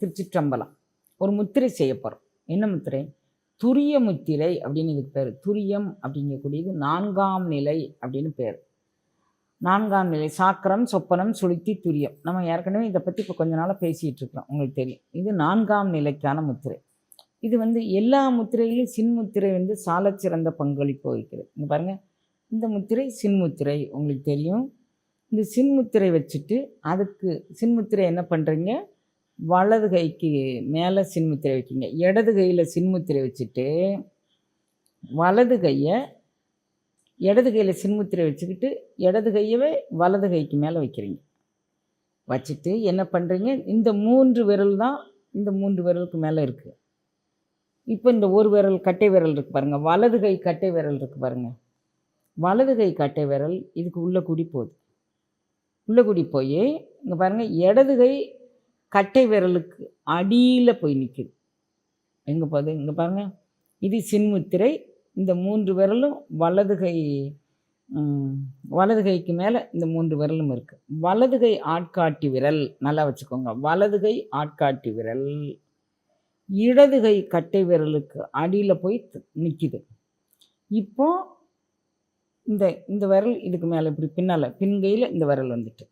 திருச்சிற்றம்பலம். ஒரு முத்திரை செய்ய போகிறோம் என்ன முத்திரை? துரிய முத்திரை அப்படின்னு இதுக்கு பேர். துரியம் அப்படிங்கக்கூடியது நான்காம் நிலை அப்படின்னு பேர். நான்காம் நிலை சாக்கரம் சொப்பனம் சுளுத்தி துரியம். நம்ம ஏற்கனவே இதை பற்றி இப்போ கொஞ்ச நாளாக பேசிகிட்டு இருக்கிறோம். உங்களுக்கு தெரியும். இது நான்காம் நிலைக்கான முத்திரை. இது வந்து எல்லா முத்திரையிலும் சின்முத்திரை வந்து சாலச் சிறந்த பங்களிப்பு வகிக்கிறது. இங்கே பாருங்கள் இந்த முத்திரை சின்முத்திரை உங்களுக்கு தெரியும். இந்த சின்முத்திரை வச்சுட்டு அதுக்கு சின்முத்திரை என்ன பண்ணுறீங்க வலது கைக்கு மேலே சின்முத்திரை வைக்கிங்க. இடது கையில் சின்முத்திரை வச்சுட்டு வலது கையை இடது கையில் சின்முத்திரை வச்சுக்கிட்டு இடது கையவே வலது கைக்கு மேலே வைக்கிறீங்க. வச்சுட்டு என்ன பண்ணுறீங்க இந்த மூன்று விரல் தான் இந்த மூன்று விரலுக்கு மேலே இருக்குது இப்போ இந்த ஒரு விரல் கட்டை விரல் இருக்குது பாருங்கள் வலது கை கட்டை விரல் இருக்குது பாருங்கள் வலது கை கட்டை விரல் இதுக்கு உள்ளே குடி போகுது. உள்ளே குடி போய் இங்கே பாருங்கள் இடது கை கட்டை விரலுக்கு அடியில் போய் நிற்குது எங்கே போகுது இங்கே பாருங்கள் இது சின்முத்திரை. இந்த மூன்று விரலும் வலது கை வலது கைக்கு மேலே இந்த மூன்று விரலும் இருக்குது வலது கை ஆட்காட்டி விரல். நல்லா வச்சுக்கோங்க. வலது கை ஆட்காட்டி விரல். இடது கை கட்டை விரலுக்கு அடியில் போய் நிற்கிது இப்போ இந்த இந்த விரல் இதுக்கு மேலே இப்படி பின்னால் பின்கையில் இந்த விரல் வந்துட்டு.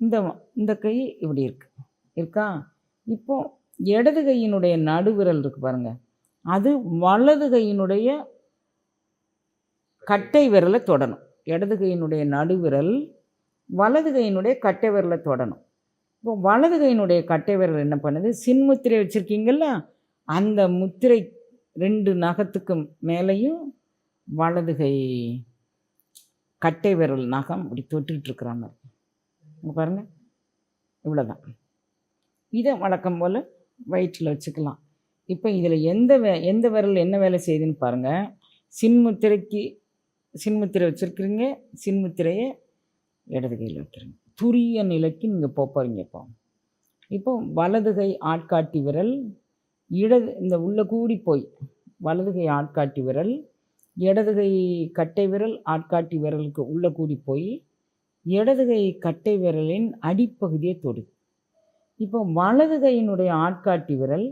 இந்த இந்த கை இப்படி இருக்குது இருக்கா? இப்போ இடது கையினுடைய நடுவிரல் இருக்கு பாருங்க. அது வலது கையினுடைய கட்டை விரலை தொடணும். இடது கையினுடைய நடுவிரல் வலது கையினுடைய கட்டை விரலை தொடணும். இப்போ வலது கையினுடைய கட்டை விரல் என்ன பண்ணுது? சின்முத்திரை வச்சுருக்கீங்கள அந்த முத்திரை ரெண்டு நகத்துக்கும் மேலேயும் வலது கை கட்டை விரல் நகம் இப்படி தொட்டுக்கிட்டு இருக்கிற மாதிரி பாருங்கள் இவ்வளோதான் இதை வழக்கம் போல் வயிற்றில் வச்சுக்கலாம். இப்போ இதில் எந்த வே எந்த விரல் என்ன வேலை செய்யுதுன்னு பாருங்கள் சின்முத்திரைக்கு சின்முத்திரை வச்சுருக்குறீங்க. சின்முத்திரையை இடது கையில் வைக்கிறீங்க. துரிய நிலைக்கு நீங்கள் போகிறீங்க இப்போ. இப்போ வலது கை ஆட்காட்டி விரல் இடது இந்த உள்ள கூடி போய் வலது கை ஆட்காட்டி விரல் இடது கை கட்டை விரல் ஆட்காட்டி விரலுக்கு உள்ளே கூடி போய் இடது கை கட்டை விரலின் அடிப்பகுதியை தொடுது இப்போ வலது கையினுடைய ஆட்காட்டி விரல்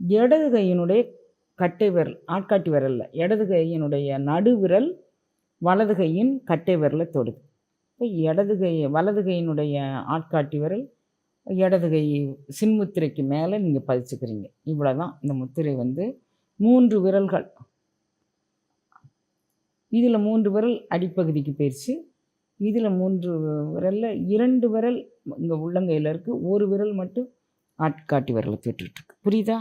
இடது கையினுடைய கட்டை விரல் ஆட்காட்டி விரலில். இடது கையினுடைய நடுவிரல் வலது கையின் கட்டை விரலை தொடுது. இப்போ இடது கை வலது கையினுடைய ஆட்காட்டி விரல் இடது கை சின்முத்திரைக்கு மேலே நீங்கள் பதிச்சுக்கிறீங்க. இவ்வளோ தான் இந்த முத்திரை வந்து மூன்று விரல்கள். இதில் மூன்று விரல் அடிப்பகுதிக்கு போயிடுச்சு இதில் மூன்று விரலில் இரண்டு விரல் இங்கே உள்ளங்கையில் இருக்குது ஒரு விரல் மட்டும் ஆட்காட்டி விரலை தொட்டுட்ருக்கு புரியுதா?